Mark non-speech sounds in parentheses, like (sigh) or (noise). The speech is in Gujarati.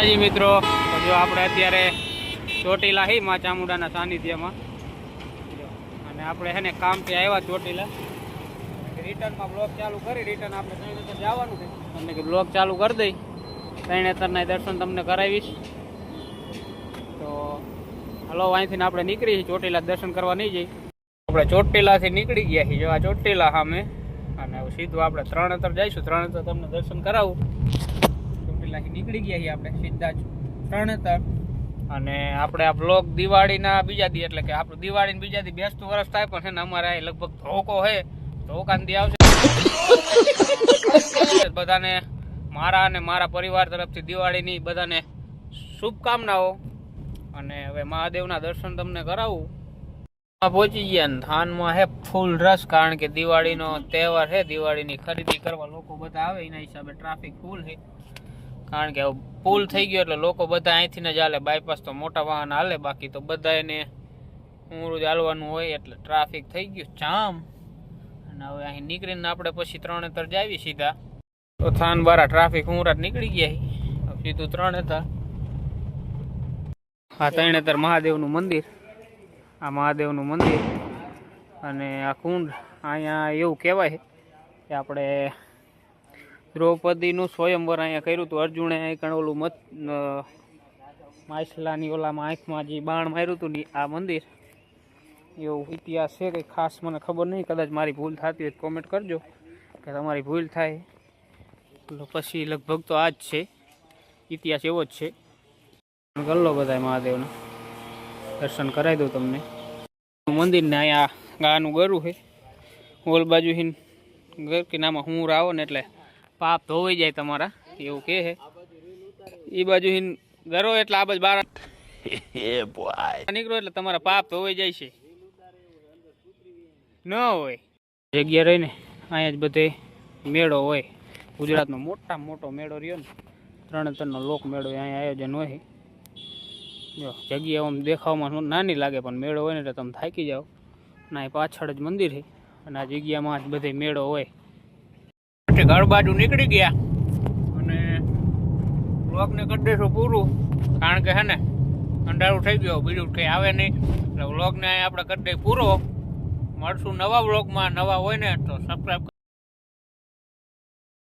માતાજી મિત્રો જો આપણે અત્યારે ચોટીલા હી માં ચામુંડાના સાનિધ્યમાં. અને આપણે છે ને કામથી આવ્યા ચોટીલા. રિટર્નમાં બ્લોક ચાલુ કરી, રિટર્ન આપણે ત્રણેતર જવાનું છે. તમને કે બ્લોક ચાલુ કરી દઈ. ત્રણેતરના દર્શન તમને કરાવીશ. તો હલો અહીંથી આપણે નીકળી ચોટીલા દર્શન કરવા નહીં જઈ. આપણે ચોટીલાથી નીકળી ગયા છીએ. જો આ ચોટીલા સામે, અને સીધું આપણે ત્રણેતર જઈશું. ત્રણેતર તમને દર્શન કરાવું. ચોટીલાથી નીકળી ગયા છીએ આપણે, સીધા જ ત્રણેતર અને આપણે આ બ્લોક દિવાળીના બીજા દી, એટલે કે આપણું દિવાળીના બીજા દી બેસતું વર્ષ થાય, પણ છે ને અમારે અહીં લગભગ ધોકો છે. ધોકાન દી આવશે. (laughs) બધાને મારા અને મારા પરિવાર તરફથી દિવાળીની બધાને શુભકામનાઓ. અને હવે મહાદેવના દર્શન તમને કરાવું. પહોંચી ગયા ધાનમાં હે ફૂલ રસ, કારણ કે દિવાળીનો તહેવાર છે. દિવાળીની ખરીદી કરવા લોકો બધા આવે, એના હિસાબે ટ્રાફિક ફૂલ છે. કારણ કે પુલ થઈ ગયો એટલે લોકો બધા અહીંથી જ હાલે. બાયપાસ તો મોટા વાહન હાલે, બાકી તો બધા એને ઊંડું જ હાલવાનું હોય એટલે ટ્રાફિક થઈ ગયું જામ. અને હવે અહીં નીકળીને આપણે પછી ત્રણેતર જાવી સીધા. તો થાન બારા ટ્રાફિક ઊંરાટ નીકળી ગયા સીધું ત્રણેતર આ ત્રણેતર મહાદેવનું મંદિર. આ મહાદેવનું મંદિર. અને આ કુંડ. અહીંયા એવું કહેવાય કે આપણે દ્રૌપદીનું સ્વયંવર અહીંયા કર્યું હતું. અર્જુને અહીં ઓલું મત માછલાની ઓલામાં આંખમાં જે બાણ માર્યું હતું ને આ મંદિર, એવું ઇતિહાસ છે કંઈ ખાસ મને ખબર નહીં. કદાચ મારી ભૂલ થતી હોય કોમેન્ટ કરજો. કે તમારી ભૂલ થાય પછી લગભગ તો આ જ છે. ઇતિહાસ એવો જ છે. કરી લો બધા મહાદેવને. દર્શન કરાવી દઉં તમને. મંદિરને અહીંયા ગાનું ગરું છે. ઓલ બાજુ હિન ઘર કિનામાં હું આવો ને એટલે પાપ ધોવાઈ જાય તમારા એવું કહે છે. એ બાજુ ગરો એટલે આ બાજુ બાર (laughs) નીકળો એટલે તમારા પાપ ધોવાઈ જાય છે. ન હોય. જગ્યા રહીને અહીંયા જ બધે મેળો હોય. ગુજરાતનો મોટા મોટો મેળો રહ્યો ને ત્રણે ત્રણનો લોક મેળો અહીંયા આયોજન હોય. જો જગ્યા આમ દેખાવમાં નાની લાગે પણ મેળો હોય ને એટલે તમે થાકી જાઓ. ના એ પાછળ જ મંદિર છે. અને આ જગ્યામાં જ બધે મેળો હોય. ઘર બાજુ નીકળી ગયા. અને વ્લોગને કરી દઈશું પૂરું, કારણ કે હે ને, અંધારું થઈ ગયો, બીજું કંઈ આવે નહીં. એટલે વ્લોગને આપણે કરી દઈએ પૂરો. મળશું નવા વ્લોગમાં, નવા હોય ને તો સબસ્ક્રાઈબ